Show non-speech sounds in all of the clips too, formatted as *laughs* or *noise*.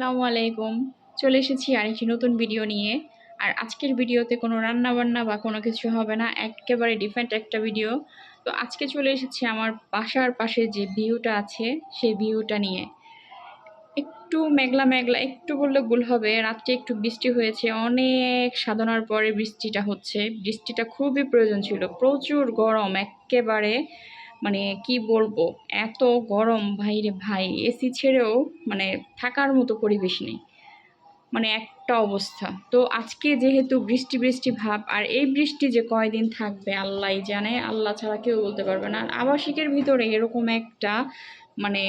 আসসালামু আলাইকুম। চলে এসেছি আরেকটি নতুন ভিডিও নিয়ে। আর আজকের ভিডিওতে কোনো রান্না বান্না বা কোনো কিছু হবে না, একেবারে ডিফারেন্ট একটা ভিডিও তো আজকে চলে এসেছি আমার বাসার পাশে যে ভিউটা আছে, সেই ভিউটা নিয়ে। একটু মেঘলা মেঘলা, একটু বললে ভুল হবে, রাত্রে একটু বৃষ্টি হয়েছে, অনেক সাধনার পরে বৃষ্টিটা হচ্ছে। বৃষ্টিটা খুবই প্রয়োজন ছিল, প্রচুর গরম, একেবারে মানে কি বলব, এত গরম, ভাইরে ভাই, এসি ছেড়েও মানে থাকার মতো পরিবেশ নেই। মানে একটা অবস্থা। তো আজকে যেহেতু বৃষ্টি বৃষ্টি ভাব, আর এই বৃষ্টি যে কয়দিন থাকবে আল্লাহ জানে, আল্লাহ ছাড়া কেউ বলতে পারবে না। আর আবাসিকের ভিতরে এরকম একটা মানে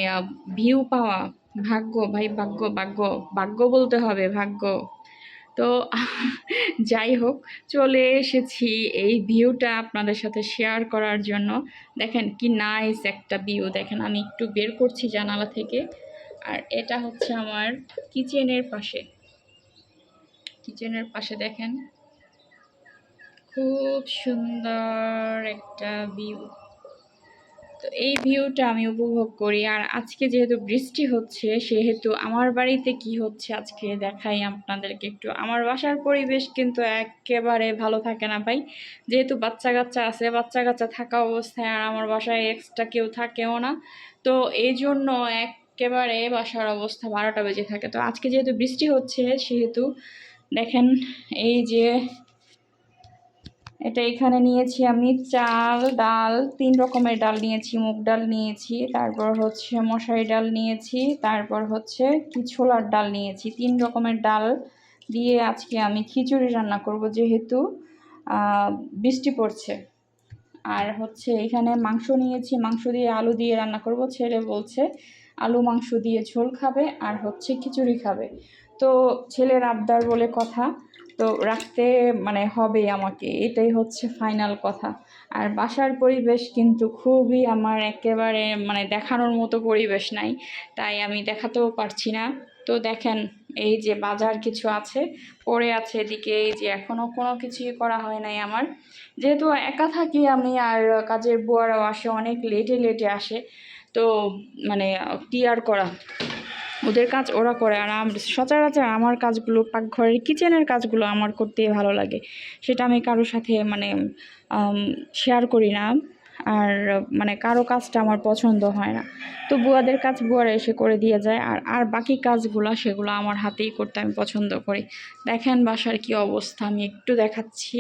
ভিউ পাওয়া ভাগ্য, ভাই ভাগ্য ভাগ্য ভাগ্য বলতে হবে, ভাগ্য। তো *laughs* যাই হোক, চলে এসেছি এই ভিউটা আপনাদের সাথে শেয়ার করার জন্য। দেখেন কি নাইস একটা ভিউ দেখেন, আমি একটু বের করছি জানালা থেকে। আর এটা হচ্ছে আমার কিচেনের পাশে। কিচেনের পাশে দেখেন, খুব সুন্দর একটা ভিউ তো এই ভিউটা আমি উপভোগ করি। আর আজকে যেহেতু বৃষ্টি হচ্ছে, সেহেতু আমার বাড়িতে কি হচ্ছে আজকে দেখাই আপনাদেরকে একটু। আমার বাসার পরিবেশ কিন্তু একেবারে ভালো থাকে না ভাই। যেহেতু বাচ্চা কাচ্চা আছে, বাচ্চা কাচ্চা থাকা অবস্থায় আর আমার বাসায় এক্সট্রা কেউ থাকেও না। তো এই জন্য একেবারে বাসার অবস্থা বারোটা বেজে থাকে। তো আজকে যেহেতু বৃষ্টি হচ্ছে, সেহেতু দেখেন এই যে এটা এখানে নিয়েছি আমি চাল, ডাল, তিন রকমের ডাল নিয়েছি, মুগ ডাল নিয়েছি, তারপর হচ্ছে মশারি ডাল নিয়েছি, তারপর হচ্ছে কি ছোলার ডাল নিয়েছি। তিন রকমের ডাল দিয়ে আজকে আমি খিচুড়ি রান্না করব যেহেতু বৃষ্টি পড়ছে। আর হচ্ছে এখানে মাংস নিয়েছি, মাংস দিয়ে আলু দিয়ে রান্না করব, ছেলে বলছে আলু মাংস দিয়ে ঝোল খাবে আর হচ্ছে খিচুড়ি খাবে। তো ছেলের আবদার বলে কথা তো রাখতে মানে হবে আমাকে, এটাই হচ্ছে ফাইনাল কথা। আর বাসার পরিবেশ কিন্তু খুবই আমার একেবারে মানে দেখানোর মতো পরিবেশ নাই, তাই আমি দেখাতেও পারছি না। তো দেখেন, এই যে বাজার কিছু আছে, পড়ে আছে এদিকে, এই যে এখনও কোনো কিছুই করা হয় নাই আমার। যেহেতু একা থাকি আমি আর কাজের বুয়ারাও আসে, অনেক লেটে লেটে আসে, তো মানে ক্লিয়ার করা। ওদের কাজ ওরা করে আর সচরাচর আমার কাজগুলো পাকঘরের কিচেনের কাজগুলো আমার করতে ভালো লাগে। সেটা আমি কারোর সাথে মানে শেয়ার করি না। আর মানে কারও কাজটা আমার পছন্দ হয় না। তো বুয়াদের কাজ বুয়ারা এসে করে দিয়ে যায় আর আর বাকি কাজগুলো সেগুলো আমার হাতেই করতে আমি পছন্দ করি। দেখেন বাসার কি অবস্থা, আমি একটু দেখাচ্ছি।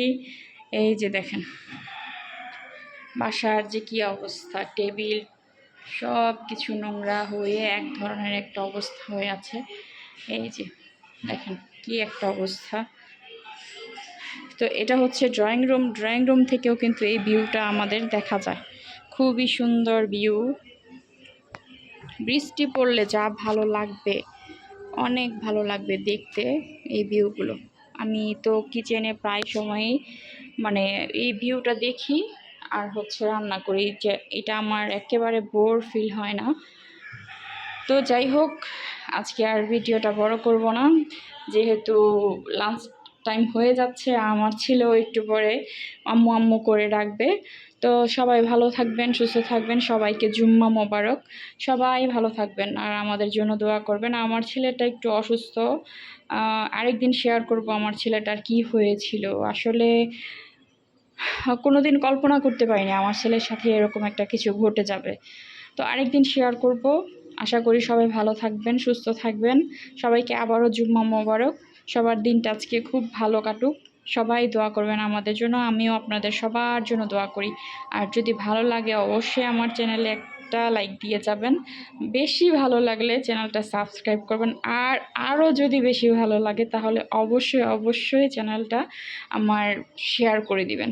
এই যে দেখেন, বাসার যে কি অবস্থা, টেবিল সব কিছু নোংরা হয়ে এক ধরনের একটা অবস্থা হয়ে আছে। এই যে, দেখেন কি একটা অবস্থা। তো এটা হচ্ছে ড্রয়িং রুম ড্রয়িং রুম থেকেও কিন্তু এই ভিউটা আমাদের দেখা যায়। খুবই সুন্দর ভিউ বৃষ্টি পড়লে যা ভালো লাগবে, অনেক ভালো লাগবে দেখতে এই ভিউগুলো আমি তো কিচেনে প্রায় সময়ই মানে এই ভিউটা দেখি আর হচ্ছে রান্না করি যে এটা আমার একেবারে বোর ফিল হয় না। তো যাই হোক, আজকে আর ভিডিওটা বড় করব না। যেহেতু লাঞ্চ টাইম হয়ে যাচ্ছে, আমার ছেলেও একটু পরে আম্মু আম্মু করে ডাকবে তো সবাই ভালো থাকবেন, সুস্থ থাকবেন, সবাইকে জুম্মা মোবারক। সবাই ভালো থাকবেন আর আমাদের জন্য দোয়া করবেন। আমার ছেলেটা একটু অসুস্থ আরেকদিন শেয়ার করব আমার ছেলেটার কি হয়েছিল। আসলে কোনো দিন কল্পনা করতে পারিনি আমার ছেলের সাথে এরকম একটা কিছু ঘটে যাবে। তো আরেকদিন শেয়ার করব। আশা করি সবাই ভালো থাকবেন, সুস্থ থাকবেন। সবাইকে আবারও জুম্মা মোবারক। সবার দিনটা আজকে খুব ভালো কাটুক। সবাই দোয়া করবেন আমাদের জন্য, আমিও আপনাদের সবার জন্য দোয়া করি। আর যদি ভালো লাগে অবশ্যই আমার চ্যানেলে একটা লাইক দিয়ে যাবেন। বেশি ভালো লাগলে চ্যানেলটা সাবস্ক্রাইব করবেন। আর আরও যদি বেশি ভালো লাগে তাহলে অবশ্যই অবশ্যই চ্যানেলটা আমার শেয়ার করে দিবেন।